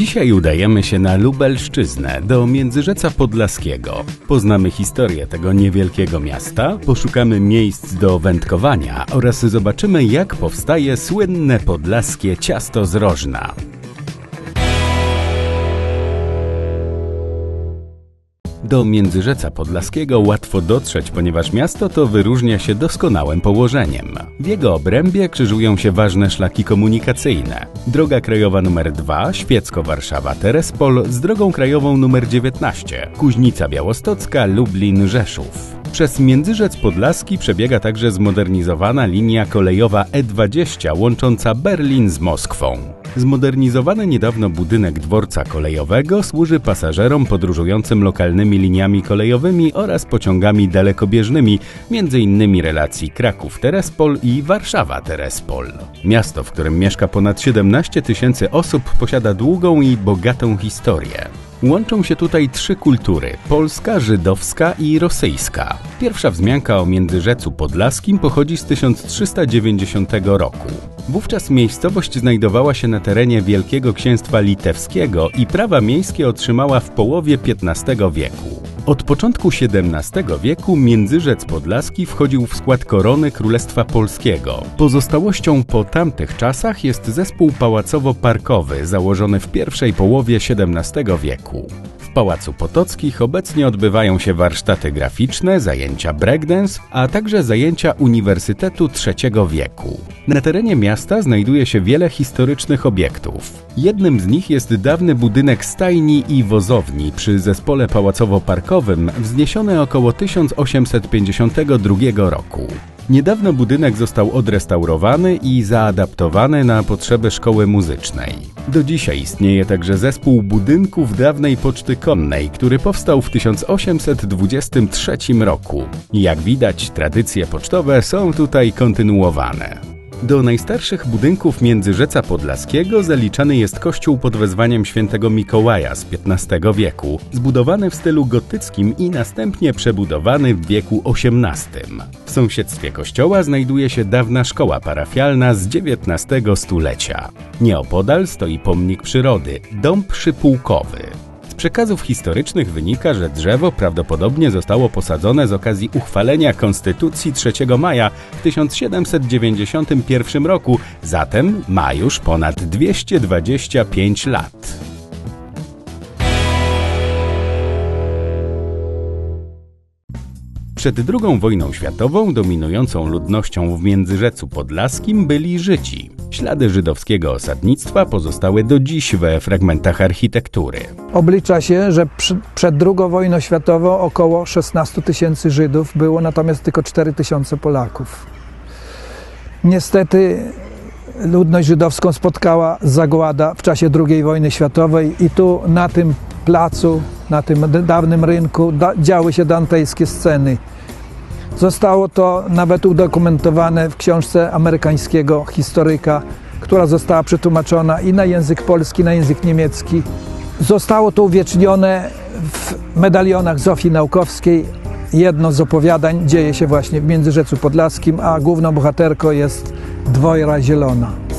Dzisiaj udajemy się na Lubelszczyznę, do Międzyrzeca Podlaskiego. Poznamy historię tego niewielkiego miasta, poszukamy miejsc do wędkowania oraz zobaczymy, jak powstaje słynne podlaskie ciasto z rożna. Do Międzyrzeca Podlaskiego łatwo dotrzeć, ponieważ miasto to wyróżnia się doskonałym położeniem. W jego obrębie krzyżują się ważne szlaki komunikacyjne. Droga krajowa nr 2 Świecko-Warszawa-Terespol z drogą krajową nr 19 Kuźnica Białostocka Lublin-Rzeszów. Przez Międzyrzec Podlaski przebiega także zmodernizowana linia kolejowa E20 łącząca Berlin z Moskwą. Zmodernizowany niedawno budynek dworca kolejowego służy pasażerom podróżującym lokalnymi liniami kolejowymi oraz pociągami dalekobieżnymi, m.in. relacji Kraków-Terespol i Warszawa-Terespol. Miasto, w którym mieszka ponad 17 tysięcy osób, posiada długą i bogatą historię. Łączą się tutaj trzy kultury: polska, żydowska i rosyjska. Pierwsza wzmianka o Międzyrzecu Podlaskim pochodzi z 1390 roku. Wówczas miejscowość znajdowała się na terenie Wielkiego Księstwa Litewskiego i prawa miejskie otrzymała w połowie XV wieku. Od początku XVII wieku Międzyrzec Podlaski wchodził w skład korony Królestwa Polskiego. Pozostałością po tamtych czasach jest zespół pałacowo-parkowy założony w pierwszej połowie XVII wieku. Pałacu Potockich obecnie odbywają się warsztaty graficzne, zajęcia breakdance, a także zajęcia Uniwersytetu III wieku. Na terenie miasta znajduje się wiele historycznych obiektów. Jednym z nich jest dawny budynek stajni i wozowni przy zespole pałacowo-parkowym wzniesiony około 1852 roku. Niedawno budynek został odrestaurowany i zaadaptowany na potrzeby szkoły muzycznej. Do dzisiaj istnieje także zespół budynków dawnej poczty konnej, który powstał w 1823 roku. Jak widać, tradycje pocztowe są tutaj kontynuowane. Do najstarszych budynków Międzyrzeca Podlaskiego zaliczany jest kościół pod wezwaniem świętego Mikołaja z XV wieku, zbudowany w stylu gotyckim i następnie przebudowany w wieku XVIII. W sąsiedztwie kościoła znajduje się dawna szkoła parafialna z XIX stulecia. Nieopodal stoi pomnik przyrody, dom przypułkowy przekazów historycznych wynika, że drzewo prawdopodobnie zostało posadzone z okazji uchwalenia Konstytucji 3 maja w 1791 roku, zatem ma już ponad 225 lat. Przed II wojną światową dominującą ludnością w Międzyrzecu Podlaskim byli Żydzi. Ślady żydowskiego osadnictwa pozostały do dziś we fragmentach architektury. Oblicza się, że przy, przed II wojną światową około 16 tysięcy Żydów było, natomiast tylko 4 tysiące Polaków. Niestety ludność żydowską spotkała zagłada w czasie II wojny światowej i tu na tym placu, na tym dawnym rynku da, działy się dantejskie sceny. Zostało to nawet udokumentowane w książce amerykańskiego historyka, która została przetłumaczona i na język polski, na język niemiecki. Zostało to uwiecznione w medalionach Zofii Naukowskiej. Jedno z opowiadań dzieje się właśnie w Międzyrzecu Podlaskim, a główną bohaterką jest Dwojra Zielona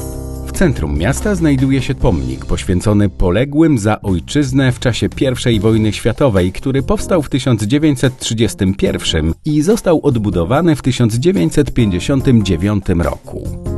centrum miasta znajduje się pomnik poświęcony poległym za ojczyznę w czasie I wojny światowej, który powstał w 1931 i został odbudowany w 1959 roku.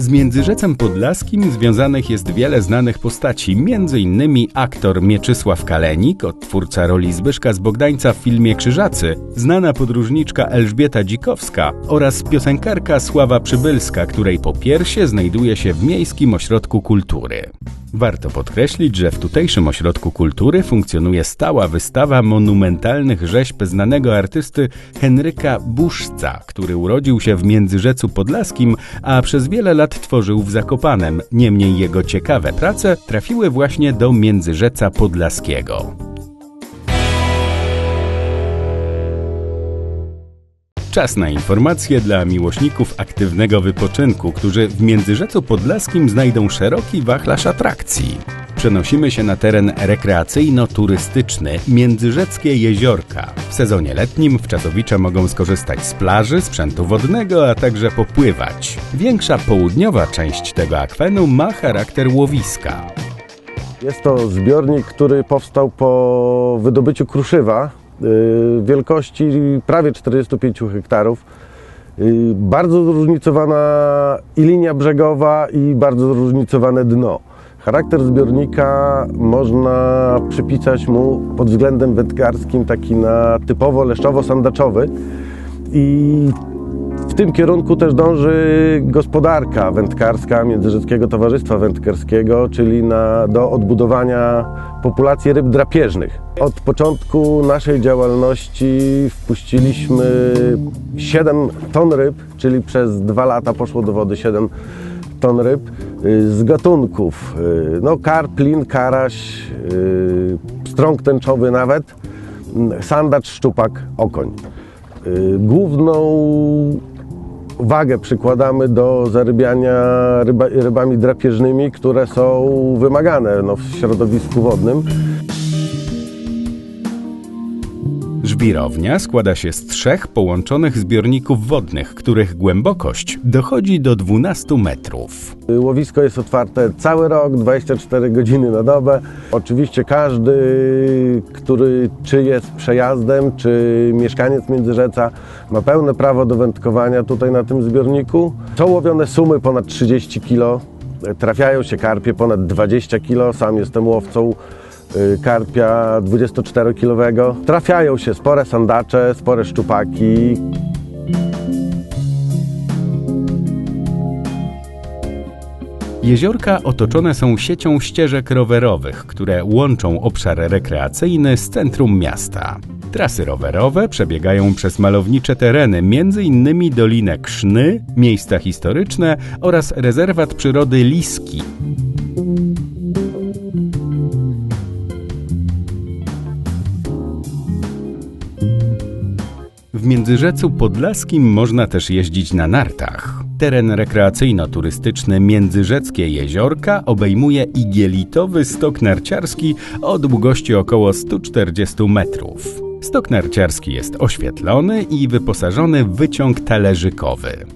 Z Międzyrzecem Podlaskim związanych jest wiele znanych postaci, m.in. aktor Mieczysław Kalenik, odtwórca roli Zbyszka z Bogdańca w filmie Krzyżacy, znana podróżniczka Elżbieta Dzikowska oraz piosenkarka Sława Przybylska, której po piersie znajduje się w Miejskim Ośrodku Kultury. Warto podkreślić, że w tutejszym ośrodku kultury funkcjonuje stała wystawa monumentalnych rzeźb znanego artysty Henryka Buszca, który urodził się w Międzyrzecu Podlaskim, a przez wiele lat tworzył w Zakopanem. Niemniej jego ciekawe prace trafiły właśnie do Międzyrzeca Podlaskiego. Czas na informacje dla miłośników aktywnego wypoczynku, którzy w Międzyrzecu Podlaskim znajdą szeroki wachlarz atrakcji. Przenosimy się na teren rekreacyjno-turystyczny Międzyrzeckie Jeziorka. W sezonie letnim wczasowicze mogą skorzystać z plaży, sprzętu wodnego, a także popływać. Większa południowa część tego akwenu ma charakter łowiska. Jest to zbiornik, który powstał po wydobyciu kruszywa yy, wielkości prawie 45 hektarów. Yy, Bardzo zróżnicowana i linia brzegowa, i bardzo zróżnicowane dno. Charakter zbiornika można przypisać mu pod względem wędkarskim taki na typowo leszczowo-sandaczowy i w tym kierunku też dąży gospodarka wędkarska Międzyrzeckiego Towarzystwa Wędkarskiego, czyli na, do odbudowania populacji ryb drapieżnych. Od początku naszej działalności wpuściliśmy 7 ton ryb, czyli przez dwa lata poszło do wody 7 ton ryb y, z gatunków y, no, karp, lin, karaś, y, strąg tęczowy nawet, y, sandacz, szczupak, okoń. Główną wagę przykładamy do zarybiania ryba, rybami drapieżnymi, które są wymagane no, w środowisku wodnym. Żwirownia składa się z trzech połączonych zbiorników wodnych, których głębokość dochodzi do 12 metrów. Łowisko jest otwarte cały rok, 24 godziny na dobę. Oczywiście każdy, który czy jest przejazdem, czy mieszkaniec Międzyrzeca ma pełne prawo do wędkowania tutaj na tym zbiorniku. Są łowione sumy ponad 30 kg, trafiają się karpie ponad 20 kg. Sam jestem łowcą karpia 24-kilowego. Trafiają się spore sandacze, spore szczupaki, Jeziorka otoczone są siecią ścieżek rowerowych, które łączą obszar rekreacyjny z centrum miasta. Trasy rowerowe przebiegają przez malownicze tereny, m.in. Dolinę Krzny, miejsca historyczne oraz rezerwat przyrody Liski. W Międzyrzecu Podlaskim można też jeździć na nartach. Teren rekreacyjno-turystyczny Międzyrzeckie Jeziorka obejmuje igielitowy stok narciarski o długości około 140 metrów. Stok narciarski jest oświetlony i wyposażony w wyciąg talerzykowy.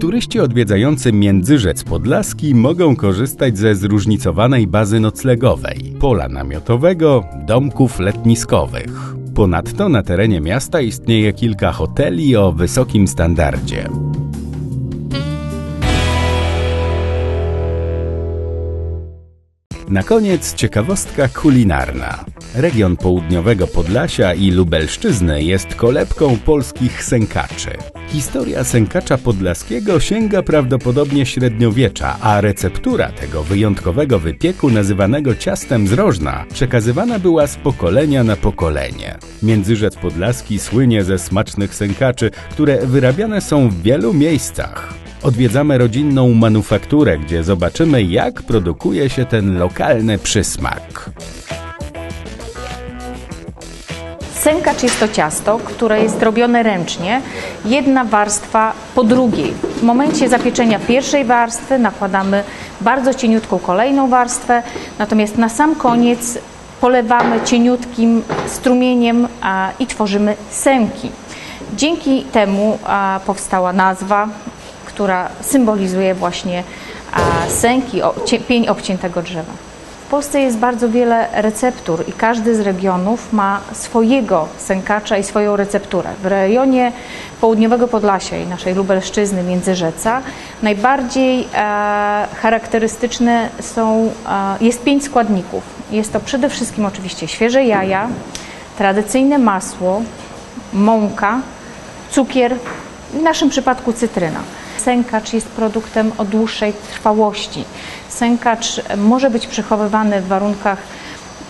Turyści odwiedzający Międzyrzec Podlaski mogą korzystać ze zróżnicowanej bazy noclegowej, pola namiotowego, domków letniskowych. Ponadto na terenie miasta istnieje kilka hoteli o wysokim standardzie. Na koniec ciekawostka kulinarna. Region południowego Podlasia i Lubelszczyzny jest kolebką polskich sękaczy. Historia sękacza podlaskiego sięga prawdopodobnie średniowiecza, a receptura tego wyjątkowego wypieku nazywanego ciastem z rożna przekazywana była z pokolenia na pokolenie. Międzyrzec Podlaski słynie ze smacznych sękaczy, które wyrabiane są w wielu miejscach. Odwiedzamy rodzinną manufakturę, gdzie zobaczymy, jak produkuje się ten lokalny przysmak. Sękacz jest to ciasto, które jest robione ręcznie, jedna warstwa po drugiej. W momencie zapieczenia pierwszej warstwy nakładamy bardzo cieniutką kolejną warstwę, natomiast na sam koniec polewamy cieniutkim strumieniem i tworzymy sęki. Dzięki temu powstała nazwa, która symbolizuje właśnie sęki, pień obciętego drzewa. W Polsce jest bardzo wiele receptur i każdy z regionów ma swojego sękacza i swoją recepturę. W rejonie południowego Podlasia i naszej Lubelszczyzny, Międzyrzeca najbardziej e, charakterystyczne są, e, jest pięć składników. Jest to przede wszystkim oczywiście świeże jaja, tradycyjne masło, mąka, cukier, w naszym przypadku cytryna. Sękacz jest produktem o dłuższej trwałości. Sękacz może być przechowywany w warunkach,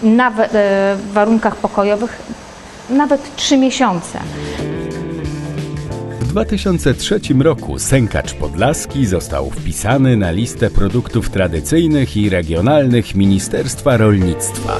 nawet, e, w warunkach pokojowych nawet 3 miesiące. W 2003 roku sękacz podlaski został wpisany na listę produktów tradycyjnych i regionalnych Ministerstwa Rolnictwa.